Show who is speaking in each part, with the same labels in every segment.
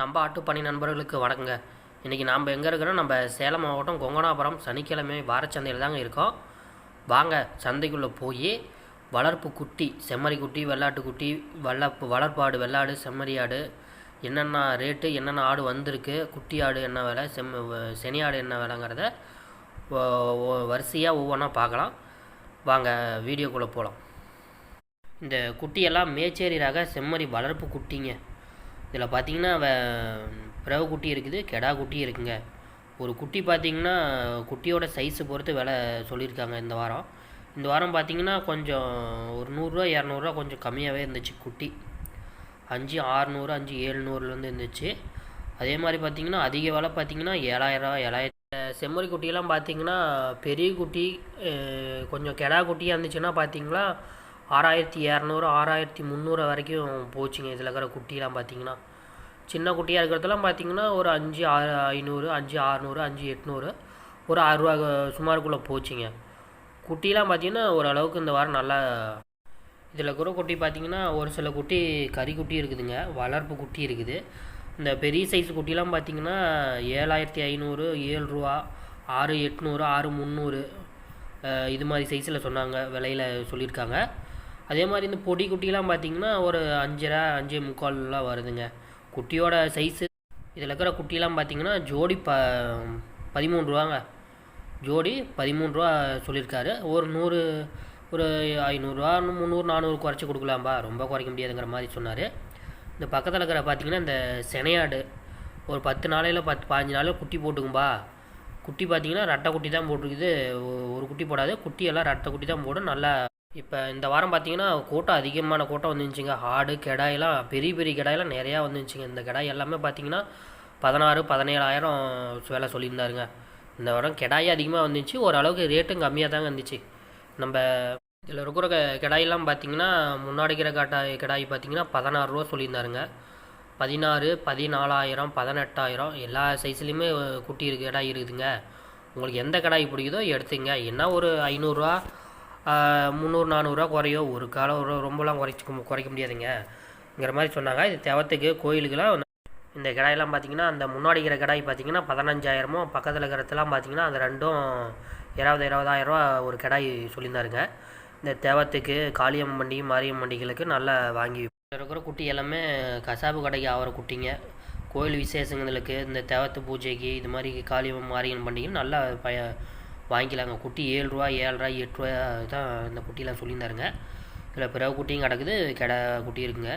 Speaker 1: நம்ம ஆட்டுப்பணி நண்பர்களுக்கு வணக்கங்க. இன்றைக்கி நாம் எங்கே இருக்கிறோம்? நம்ம சேலம் மாவட்டம் கொங்கனாபுரம். சனிக்கிழமை வாரச்சந்தையில் தாங்க இருக்கோம். வாங்க சந்தைக்குள்ளே போய் வளர்ப்பு குட்டி செம்மறி குட்டி வெள்ளாட்டு குட்டி வளர்ப்பு வளர்ப்பாடு வெள்ளாடு செம்மறி ஆடு என்னென்ன ரேட்டு என்னென்ன ஆடு வந்திருக்கு குட்டி ஆடு என்ன விலை செம் செனி ஆடு என்ன விலைங்கிறத வரிசையாக ஒவ்வொன்றா பார்க்கலாம். வாங்க வீடியோக்குள்ளே போகலாம் இந்த குட்டியெல்லாம் மேச்சேரி ரக செம்மறி வளர்ப்பு குட்டிங்க. இதில் பார்த்தீங்கன்னா வ- குட்டி இருக்குது கெடா குட்டி இருக்குங்க. ஒரு குட்டி பார்த்தீங்கன்னா குட்டியோட சைஸு பொறுத்து விலை சொல்லியிருக்காங்க இந்த வாரம். இந்த வாரம் பார்த்தீங்கன்னா கொஞ்சம் ஒரு நூறுரூவா இரநூறுவா கொஞ்சம் கம்மியாகவே இருந்துச்சு குட்டி. அஞ்சு ஆறுநூறு அஞ்சு ஏழ்நூறுலேருந்து இருந்துச்சு. அதே மாதிரி பார்த்தீங்கன்னா அதிக விலை பார்த்தீங்கன்னா ஏழாயிரரூவா ஏழாயிரத்தி செம்மறி குட்டியெல்லாம் பார்த்தீங்கன்னா பெரிய குட்டி கொஞ்சம் கெடா குட்டியாக இருந்துச்சுன்னா பார்த்தீங்களா ஆறாயிரத்தி இரநூறு ஆறாயிரத்தி முந்நூறு வரைக்கும் போச்சுங்க இதில் இருக்கிற குட்டிலாம் பார்த்தீங்கன்னா. சின்ன குட்டியாக இருக்கிறதெல்லாம் பார்த்தீங்கன்னா ஒரு அஞ்சு ஆறு ஐநூறு அஞ்சு ஆறுநூறு அஞ்சு எட்நூறு ஒரு ஆறுரூவா சுமாருக்குள்ளே போச்சுங்க. குட்டிலாம் பார்த்தீங்கன்னா ஓரளவுக்கு இந்த வாரம் நல்லா இதில் இருக்கிற குட்டி பார்த்தீங்கன்னா ஒரு சில குட்டி கறி குட்டி இருக்குதுங்க வளர்ப்பு குட்டி இருக்குது. இந்த பெரிய சைஸ் குட்டிலாம் பார்த்தீங்கன்னா ஏழாயிரத்தி ஐநூறு ஏழு ரூபா ஆறு எட்நூறு ஆறு முந்நூறு இது மாதிரி சைஸில் சொன்னாங்க விலையில் சொல்லியிருக்காங்க. அதே மாதிரி இந்த பொடி குட்டிலாம் பார்த்தீங்கன்னா ஒரு அஞ்சரை அஞ்சு முக்கால்லாம் வருதுங்க. குட்டியோட சைஸு இதில் இருக்கிற குட்டிலாம் பார்த்தீங்கன்னா ஜோடி ப பதிமூணு ரூபாங்க. ஜோடி பதிமூணு ரூபா சொல்லியிருக்காரு ஒரு நூறு ஒரு ஐநூறுரூவா முந்நூறு நானூறு குறைச்சி கொடுக்கலாம்பா. ரொம்ப குறைக்க முடியாதுங்கிற மாதிரி சொன்னார். இந்த பக்கத்தில் இருக்கிற பார்த்தீங்கன்னா இந்த செனையாடு ஒரு பத்து நாளையில் பத்து பாஞ்சு நாளில் குட்டி போட்டுக்கும்பா. குட்டி பார்த்தீங்கன்னா ரெட்டை குட்டி தான் போட்டிருக்குது. ஒரு குட்டி போடாது. குட்டியெல்லாம் ரெட்டை குட்டி தான் போடும். நல்லா இப்போ இந்த வாரம் பார்த்தீங்கன்னா கூட்டம் அதிகமான கூட்டம் வந்துருந்துச்சிங்க ஆடு கெடாயெல்லாம் பெரிய பெரிய கெடாயெல்லாம் நிறையா வந்துருந்துச்சுங்க இந்த கிடாய் எல்லாமே பார்த்தீங்கன்னா பதினாறு பதினேழாயிரம் விலை சொல்லியிருந்தாருங்க. இந்த வாரம் கிடாயே அதிகமாக வந்துச்சு. ஓரளவுக்கு ரேட்டும் கம்மியாக தாங்க இருந்துச்சு. நம்ம இதில் இருக்கிற க- கிடாயெல்லாம் பார்த்தீங்கன்னா முன்னாடி இருக்கிற கட்டாய் கிடாய் பார்த்தீங்கன்னா பதினாறு ரூபா சொல்லியிருந்தாருங்க. பதினாறு பதினாலாயிரம் பதினெட்டாயிரம் எல்லா சைஸ்லேயுமே குட்டி இருக்கு கிடாய் இருக்குதுங்க. உங்களுக்கு எந்த கடாய் பிடிக்குதோ எடுத்துங்க. என்ன ஒரு ஐநூறுரூவா முந்நூறு நானூறுரூவா குறையோ ஒரு காலம் ஒரு ரொம்பலாம் குறைச்சி குறைக்க முடியாதுங்கங்கிற மாதிரி சொன்னாங்க. இது தேவத்துக்கு கோயிலுக்கெல்லாம் இந்த கிடாயெல்லாம் பார்த்திங்கன்னா அந்த முன்னாடி இருக்கிற கிடாய் பார்த்தீங்கன்னா பதினஞ்சாயிரமோ பக்கத்தில் இருக்கிறதெல்லாம் பார்த்தீங்கன்னா அந்த ரெண்டும் இருபது இருபதாயிரரூவா ஒரு கிடாய் சொல்லியிருந்தாருங்க. இந்த தேவத்துக்கு காளியம்மன் மண்டி மாரியம்மன் மண்டிகளுக்கு நல்லா வாங்கி இருக்கிற குட்டி எல்லாமே கசாப்பு கடைக்கு ஆகிற குட்டிங்க. கோயில் விசேஷங்களுக்கு இந்த தேவத்து பூஜைக்கு இது மாதிரி காளியம்மன் மாரியம்மன் பண்டிகை நல்லா பய வாங்கிக்கலாங்க. குட்டி ஏழு ரூபா ஏழ்ரூவா எட்டு ரூபா தான் இந்த குட்டிலாம் சொல்லியிருந்தாருங்க. இதில் பிறகு குட்டியும் கிடக்குது கெடா குட்டி இருக்குங்க.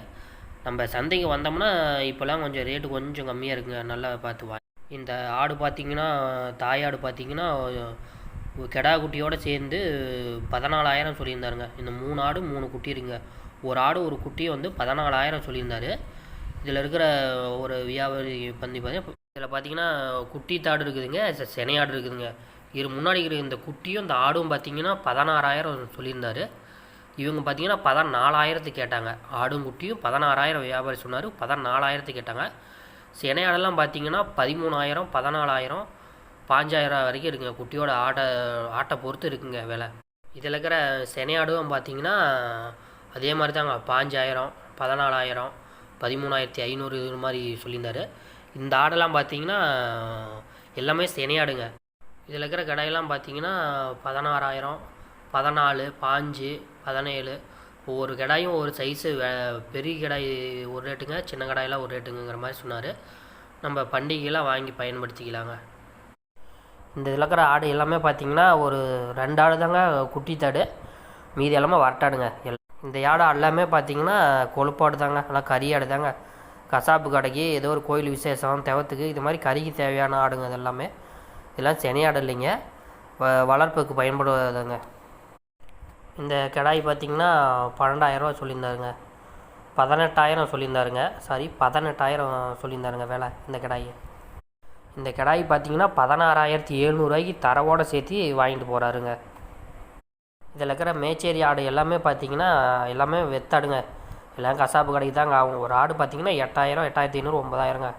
Speaker 1: நம்ம சந்தைக்கு வந்தோம்னா இப்போல்லாம் கொஞ்சம் ரேட்டு கொஞ்சம் கம்மியாக இருக்குங்க. நல்லா பார்த்து வா இந்த ஆடு பார்த்தீங்கன்னா தாயாடு பார்த்தீங்கன்னா கெடா குட்டியோடு சேர்ந்து பதினாலாயிரம் சொல்லியிருந்தாருங்க. இந்த மூணு ஆடு மூணு குட்டி இருக்குங்க. ஒரு ஆடு ஒரு குட்டி வந்து பதினாலாயிரம் சொல்லியிருந்தாரு. இதில் இருக்கிற ஒரு வியாபாரி பந்தி பார்த்தீங்கன்னா இதில் பார்த்தீங்கன்னா குட்டி தாடு இருக்குதுங்க செனையாடு இருக்குதுங்க. இது முன்னாடி இருக்கிற இந்த குட்டியும் இந்த ஆடும் பார்த்தீங்கன்னா பதினாறாயிரம் சொல்லியிருந்தாரு. இவங்க பார்த்தீங்கன்னா பதினாலாயிரத்துக்கு கேட்டாங்க. ஆடும் குட்டியும் பதினாறாயிரம் வியாபாரி சொன்னார் பதினாலாயிரத்துக்கு கேட்டாங்க. சினையாடெல்லாம் பார்த்தீங்கன்னா பதிமூணாயிரம் பதினாலாயிரம் பாஞ்சாயிரம் வரைக்கும் இருக்குங்க. குட்டியோட ஆட்டை ஆட்டை பொறுத்து இருக்குங்க விலை. இதில் இருக்கிற செனையாடும் பார்த்தீங்கன்னா அதே மாதிரி தாங்க. பாஞ்சாயிரம் பதினாலாயிரம் பதிமூணாயிரத்தி ஐநூறு இது மாதிரி சொல்லியிருந்தார். இந்த ஆடெல்லாம் பார்த்தீங்கன்னா எல்லாமே செனையாடுங்க இதில் இருக்கிற கடையெல்லாம் பார்த்தீங்கன்னா பதினாறாயிரம் பதினாலு பாஞ்சு பதினேழு. ஒவ்வொரு கடாயும் ஒரு சைஸு பெரிய கடாய் ஒரு ரேட்டுங்க சின்ன கடாயெல்லாம் ஒரு ரேட்டுங்கிற மாதிரி சொன்னார். நம்ம பண்டிகைலாம் வாங்கி பயன்படுத்திக்கலாங்க. இந்த இதில் இருக்கிற ஆடு எல்லாமே பார்த்தீங்கன்னா ஒரு ரெண்டு ஆடு தாங்க குட்டி தாடு. மீதி எல்லாமே வரட்டாடுங்க எல் இந்த ஆடு எல்லாமே பார்த்தீங்கன்னா கொழுப்பாடு தாங்க எல்லாம் கறி ஆடு தாங்க. கசாப்பு கடைக்கு ஏதோ ஒரு கோயில் விசேஷம் தெவத்துக்கு இது மாதிரி கறிக்கு தேவையான ஆடுங்க இது எல்லாமே இதெல்லாம் செனையாடு ஆடு இல்லைங்க வ வளர்ப்புக்கு பயன்படுவதுங்க. இந்த கிடாய் பார்த்தீங்கன்னா பன்னெண்டாயிரரூவா சொல்லியிருந்தாருங்க. பதினெட்டாயிரம் சொல்லியிருந்தாருங்க. சாரி பதினெட்டாயிரம் சொல்லியிருந்தாருங்க வேலை இந்த கிடாய். இந்த கிடாய் பார்த்தீங்கன்னா பதினாறாயிரத்தி எழுநூறுவாய்க்கு தரவோட சேர்த்து வாங்கிட்டு போகிறாருங்க இதில் இருக்கிற மேச்சேரி ஆடு எல்லாமே பார்த்தீங்கன்னா எல்லாமே வெத்தாடுங்க. எல்லாம் கசாப்பு கடைக்கு தாங்க ஆகும். ஒரு ஆடு பார்த்தீங்கன்னா எட்டாயிரம் எட்டாயிரத்தி ஐநூறு ஒம்பதாயிரங்க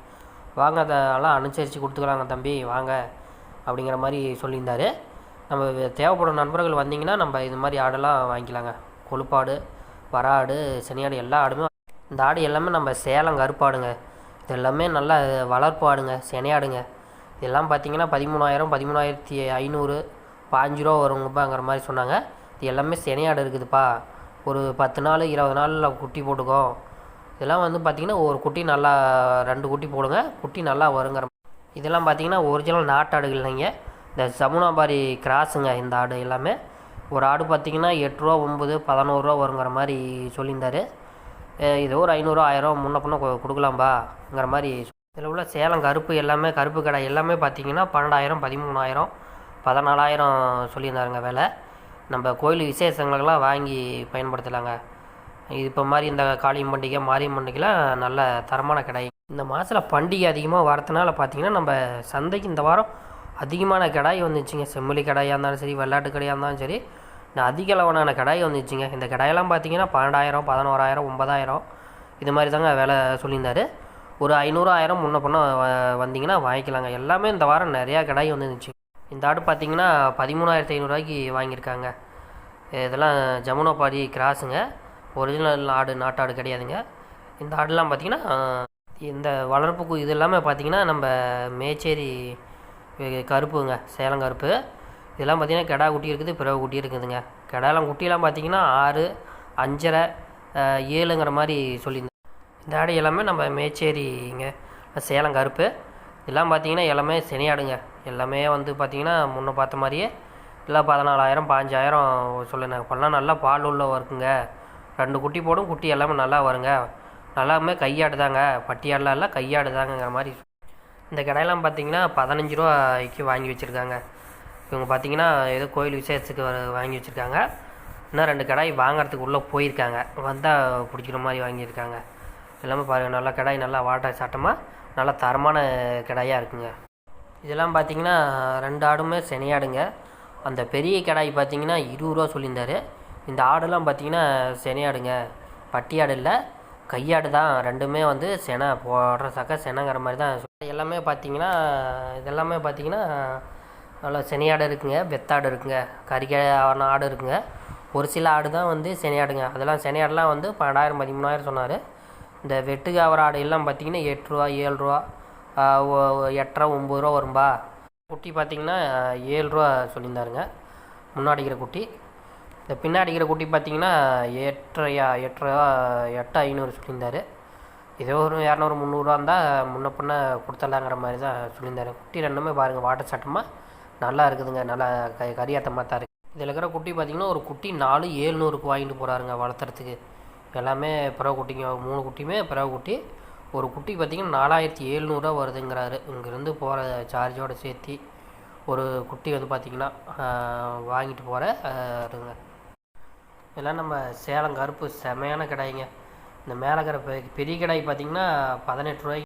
Speaker 1: வாங்க அதெல்லாம் அனுசரித்து கொடுத்துக்கலாங்க தம்பி. வாங்க. அப்படிங்கிற மாதிரி சொல்லியிருந்தாரு. நம்ம தேவைப்படும் நண்பர்கள் வந்தீங்கன்னா நம்ம இது மாதிரி ஆடெல்லாம் வாங்கிக்கலாங்க. கொழுப்பாடு வராடு சனியாடு எல்லா ஆடுமே இந்த ஆடு எல்லாமே நம்ம சேலம் கருப்பாடுங்க. இது எல்லாமே நல்லா வளர்ப்பு ஆடுங்க செனையாடுங்க இதெல்லாம் பார்த்தீங்கன்னா பதிமூணாயிரம் பதிமூணாயிரத்தி ஐநூறு பாஞ்சு ரூபா வருங்கப்பாங்கிற மாதிரி சொன்னாங்க. இது எல்லாமே செனையாடு இருக்குதுப்பா. ஒரு பத்து நாள் இருபது நாளில் குட்டி போட்டுக்கும் இதெல்லாம் வந்து பார்த்திங்கன்னா ஒரு குட்டி நல்லா ரெண்டு குட்டி போடுங்க. குட்டி நல்லா வருங்கிற இதெல்லாம் பார்த்தீங்கன்னா ஒரிஜினல் நாட்டாடுகள் இல்லைங்க. இந்த சமுனாபாரி கிராஸுங்க இந்த ஆடு எல்லாமே. ஒரு ஆடு பார்த்தீங்கன்னா எட்டு ரூபா ஒம்பது பதினோருவா வருங்கிற மாதிரி சொல்லியிருந்தாரு. அஹ் இது ஒரு ஐநூறுரூவா ஆயிரம் முன்ன பின்ன கொடுக்கலாம்பாங்கிற மாதிரி இதில் உள்ள சேலம் கருப்பு எல்லாமே கருப்பு கடை எல்லாமே பார்த்தீங்கன்னா பன்னெண்டாயிரம் பதிமூணாயிரம் பதினாலாயிரம் சொல்லியிருந்தாருங்க விலை. நம்ம கோயில் விசேஷங்களுக்கெல்லாம் வாங்கி பயன்படுத்தலாங்க. இது இப்போ மாதிரி இந்த காளியம் பண்டிகை மாரியம் பண்டிகைலாம் நல்ல தரமான கடை. இந்த மாதத்தில் பண்டிகை அதிகமாக வரதுனால பார்த்தீங்கன்னா நம்ம சந்தைக்கு இந்த வாரம் அதிகமான கடாய் வந்துச்சுங்க. செம்மொழி கடாயாக இருந்தாலும் சரி வெள்ளாட்டு கடையாக இருந்தாலும் சரி இந்த அதிக அளவான கடாய் வந்துச்சுங்க. இந்த கடாயெல்லாம் பார்த்தீங்கன்னா பன்னெண்டாயிரம் பதினோராயிரம் ஒன்பதாயிரம் இது மாதிரி தாங்க விலை சொல்லியிருந்தார். ஒரு ஐநூறு ஆயிரம் முன்ன பண்ண வ- வந்தீங்கன்னா வாங்கிக்கலாங்க. எல்லாமே இந்த வாரம் நிறையா கடாய் வந்துருந்துச்சு இந்த ஆடு பார்த்தீங்கன்னா பதிமூணாயிரத்தி ஐநூறுரூவாய்க்கு வாங்கியிருக்காங்க. இதெல்லாம் ஜமுனோபாடி கிராஸுங்க. ஒரிஜினல் ஆடு நாட்டாடு கிடையாதுங்க. இந்த ஆடுலாம் பார்த்தீங்கன்னா இந்த வளர்ப்புக்கு இது இல்லாமல் பார்த்தீங்கன்னா நம்ம மேச்சேரி கருப்புங்க சேலம் கருப்பு. இதெல்லாம் பார்த்தீங்கன்னா கிடா குட்டி இருக்குது பிறகு குட்டி இருக்குதுங்க. கெடாலாம் குட்டியெல்லாம் பார்த்தீங்கன்னா ஆறு அஞ்சரை ஏழுங்கிற மாதிரி சொல்லியிருந்தேன் இந்த ஆடு எல்லாமே நம்ம மேச்சேரிங்க சேலம் கருப்பு. இதெல்லாம் பார்த்தீங்கன்னா எல்லாமே செனியாடுங்க. எல்லாமே வந்து பார்த்திங்கன்னா முன்ன பார்த்த மாதிரியே எல்லாம் பதினாலாயிரம் பாஞ்சாயிரம் சொல்லுங்க இப்போல்லாம் நல்லா பால் உள்ள வருக்குங்க ரெண்டு குட்டி போடும் குட்டி எல்லாமே நல்லா வருங்க. நல்லாமே கையாடுதாங்க. பட்டியாடலாம் இல்லை கையாடு தாங்கங்கிற மாதிரி. இந்த கடையெல்லாம் பார்த்தீங்கன்னா பதினஞ்சு ரூபாய்க்கு வாங்கி வச்சுருக்காங்க. இவங்க பார்த்தீங்கன்னா ஏதோ கோயில் விசேஷத்துக்கு வாங்கி வச்சுருக்காங்க. இன்னும் ரெண்டு கடாய் வாங்குறதுக்கு உள்ளே போயிருக்காங்க. வந்தால் பிடிக்கிற மாதிரி வாங்கியிருக்காங்க எல்லாமே பாருங்கள் நல்லா கடாய் நல்லா வாட்டை சட்டமாக நல்லா தரமான கடாயாக இருக்குங்க. இதெல்லாம் பார்த்தீங்கன்னா ரெண்டு ஆடுமே செனையாடுங்க. அந்த பெரிய கடாய் பார்த்தீங்கன்னா இருபது ரூபா சொல்லியிருந்தாரு. இந்த ஆடுலாம் பார்த்தீங்கன்னா செனையாடுங்க. பட்டியாடு இல்லை. கையாடு தான் ரெண்டுமே வந்து செனை போடுற சக்க செனைங்கிற மாதிரி தான் எல்லாமே பார்த்தீங்கன்னா இதெல்லாமே பார்த்தீங்கன்னா நல்லா செனையாடு இருக்குங்க வெத்தாடு இருக்குங்க கறிக்கான ஆடு இருக்குங்க. ஒரு சில ஆடு தான் வந்து செனையாடுங்க. அதெல்லாம் செனையாடுலாம் வந்து பன்னெண்டாயிரம் பதிமூணாயிரம் சொன்னார். இந்த வெட்டுக்காவர ஆடு எல்லாம் பார்த்தீங்கன்னா எட்டுருவா ரூபா ஏழு ரூபா எட்டரை ஒம்பது ரூபா வரும்பா. குட்டி பார்த்தீங்கன்னா ஏழு ரூபா சொல்லியிருந்தாருங்க. முன்னாடிக்கிற குட்டி. இந்த பின்னாடி இருக்கிற குட்டி பார்த்தீங்கன்னா எட்டரையா எட்டரூவா எட்டு ஐநூறு சொல்லியிருந்தார். இதே ஒரு இரநூறு முந்நூறுரூவா இருந்தால் முன்ன பின்ன கொடுத்துடலாங்கிற மாதிரி தான் சொல்லியிருந்தாரு. குட்டி ரெண்டுமே பாருங்கள் வாட்டர் சட்டமாக நல்லா இருக்குதுங்க நல்லா க கரியாத்தமாக தான் இருக்குது இதில் இருக்கிற குட்டி பார்த்தீங்கன்னா ஒரு குட்டி நாலு ஏழ்நூறுக்கு வாங்கிட்டு போகிறாருங்க வளர்த்துறதுக்கு. எல்லாமே பிறகு குட்டிங்க மூணு குட்டியுமே பிறகு குட்டி. ஒரு குட்டி பார்த்தீங்கன்னா நாலாயிரத்தி எழுநூறுவா வருதுங்கிறாரு. இங்கேருந்து போகிற சார்ஜோடு சேர்த்து ஒரு குட்டி வந்து பார்த்திங்கன்னா வாங்கிட்டு போகிற இருங்க இதெல்லாம் நம்ம சேலம் கருப்பு செமையான கடாய்ங்க இந்த மேலே இருக்கிற பெரிய கடாய் பார்த்தீங்கன்னா பதினெட்டு ரூபாய்க்கு